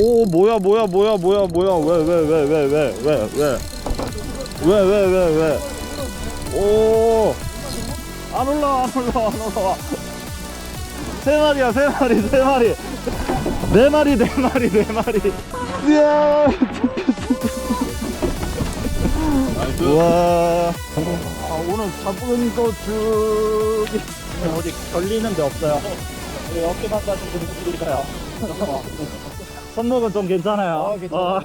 오 뭐야 뭐야 뭐야 뭐야 뭐야. 왜왜왜 왜 왜 왜 왜 왜? 왜 왜 왜 오안 올라와 안 올라와 안 올라와. 세 마리야 세 마리 세 마리. 네 마리 네 마리 네 마리. 이야. 우와. 아, 오늘 잡은 도죽이 어디 걸리는 데 없어요. 어깨만 가지고 드릴까요 손목은 좀 괜찮아요. 어.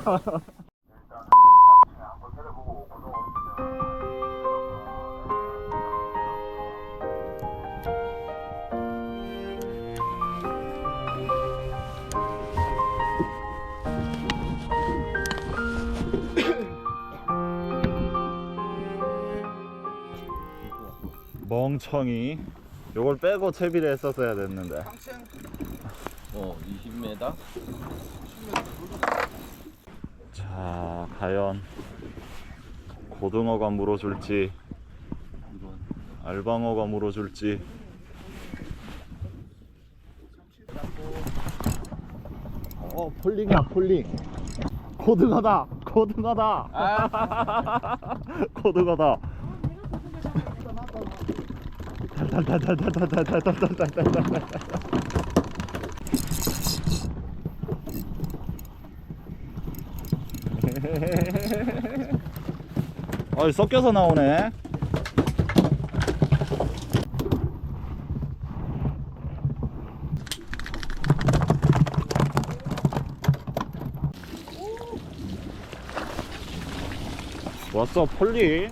멍청이. 요걸 빼고 채비를 했었어야 됐는데. 어 20m 자 과연 고등어가 물어줄지 알방어가 물어줄지. 어 폴링이야 폴링. 고등어다 고등어다. 고등어다. 달달달달달달달달달달달달 어이 섞여서 나오네. 왔어 폴리.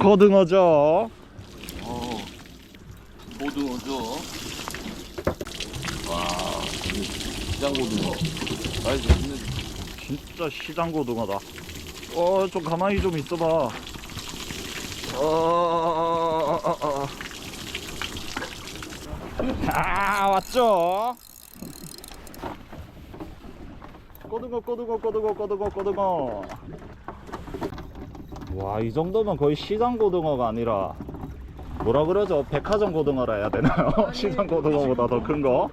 고등어죠? 어 고등어죠? 와 시장 고등어 사이즈 있는 진짜 시장 고등어다. 어 좀 가만히 좀 있어봐. 어, 어, 어, 어. 아 왔죠? 고등어 고등어 고등어 고등어 고등어. 와이 정도면 거의 시장 고등어가 아니라 뭐라 그러죠? 백화점 고등어라 해야 되나요? 시장 고등어보다 더 큰거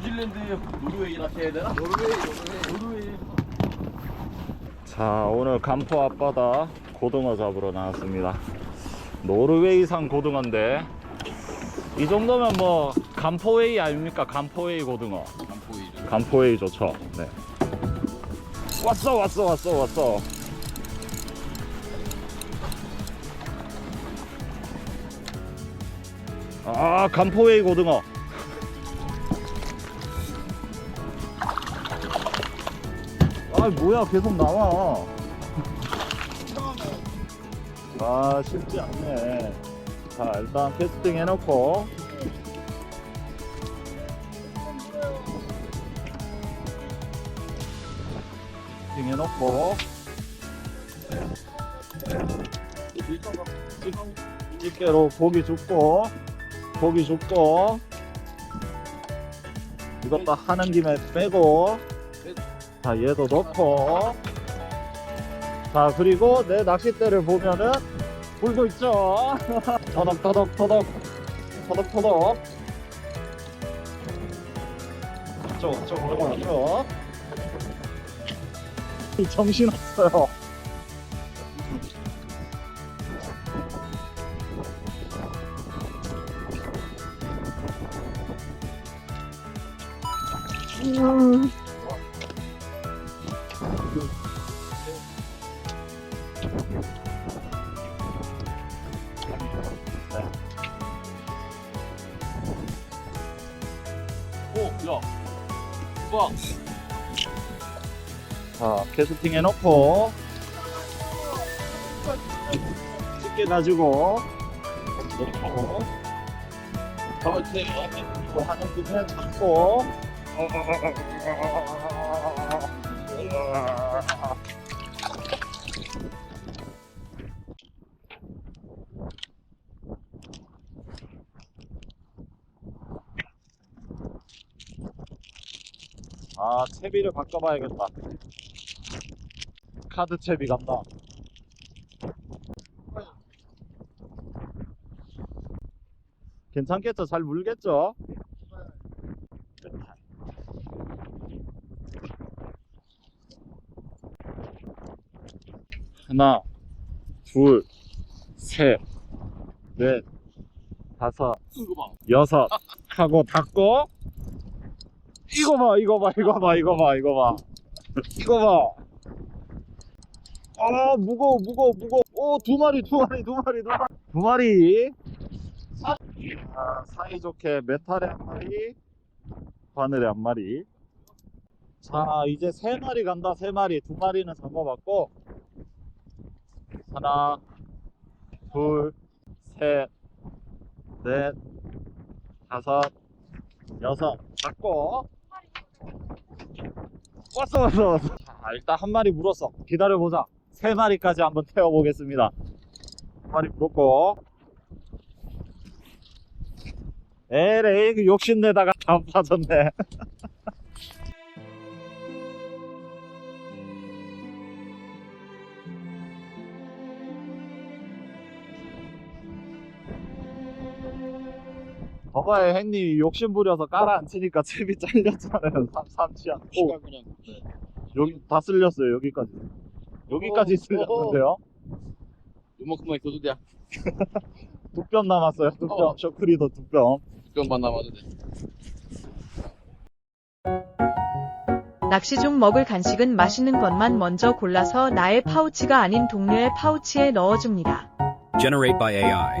뉴질랜드 노르웨이라 해야 되나? 노르웨이 노르웨이. 노르웨이. 자 오늘 간포 앞바다 고등어 잡으러 나왔습니다. 노르웨이산 고등어인데 이 정도면 뭐 간포웨이 아닙니까? 간포웨이 고등어. 간포웨이 좋죠. 네. 왔어 왔어 왔어 왔어. 아 간포웨이 고등어 아 뭐야 계속 나와. 아 쉽지 않네. 자 일단 캐스팅 해놓고. 캐스팅 해놓고. 집게로 고기 줍고 고기 줍고. 이것도 하는 김에 빼고 자 얘도 넣고. 자 그리고 내 낚싯대를 보면은 불고 있죠? 터덕 터덕 터덕. 터덕 터덕. 쪽, 쪽, 쪽, 쪽. 정신 없어요. 오 들어. 뭐? 자, 캐스팅 해놓고. 쉽게 놔주고. 놓고 저렇게 하는 부분에 잡고. 어. 아 채비를 바꿔봐야겠다. 카드 채비 간다. 괜찮겠죠? 잘 물겠죠? 하나 둘셋넷 다섯 여섯. 하고 닫고 이거 봐 이거 봐 이거 봐 이거 봐 이거 봐. 이거 봐 아 무거워 무거워 무거워. 오두 마리 두 마리 두 마리 두 마리. 두 마리. 아, 사이좋게 메탈에 한 마리 바늘에 한 마리. 자 이제 세 마리 간다 세 마리. 두 마리는 잡아봤고. 하나 둘셋 넷, 다섯, 여섯, 잡고. 왔어, 왔어, 왔어. 자, 일단 한 마리 물었어. 기다려보자. 세 마리까지 한번 태워보겠습니다. 한 마리 물었고. 에레이, 그 욕심내다가 다 빠졌네. 봐봐요, 형님 욕심 부려서 깔아 앉히니까 채비 잘렸잖아요. 삼, 삼치 않고. 시간 그냥. 네. 여기 다 쓸렸어요, 여기까지. 여기까지 어, 쓸렸는데요. 요만큼만 있어도 돼. 두 뼘 남았어요, 두 뼘. 어. 셔크리더 두 뼘. 병만 남아도 돼. 낚시 중 먹을 간식은 맛있는 것만 먼저 골라서 나의 파우치가 아닌 동료의 파우치에 넣어줍니다. Generate by AI.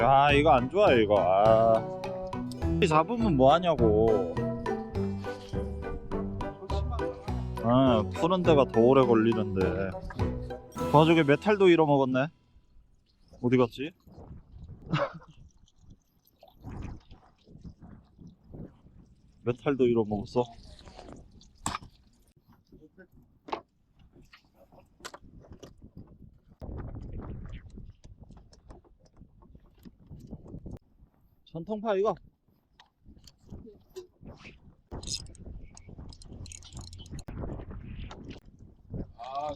야. 야, 이거 안 좋아요, 이거. 아. 잡으면 뭐 하냐고. 아, 푸는 데가 더 오래 걸리는데. 그 와중에 메탈도 잃어먹었네. 어디 갔지? 메탈도 잃어먹었어. 전통파 이거. 아,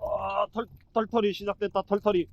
아, 털, 털털이 시작됐다, 털털이.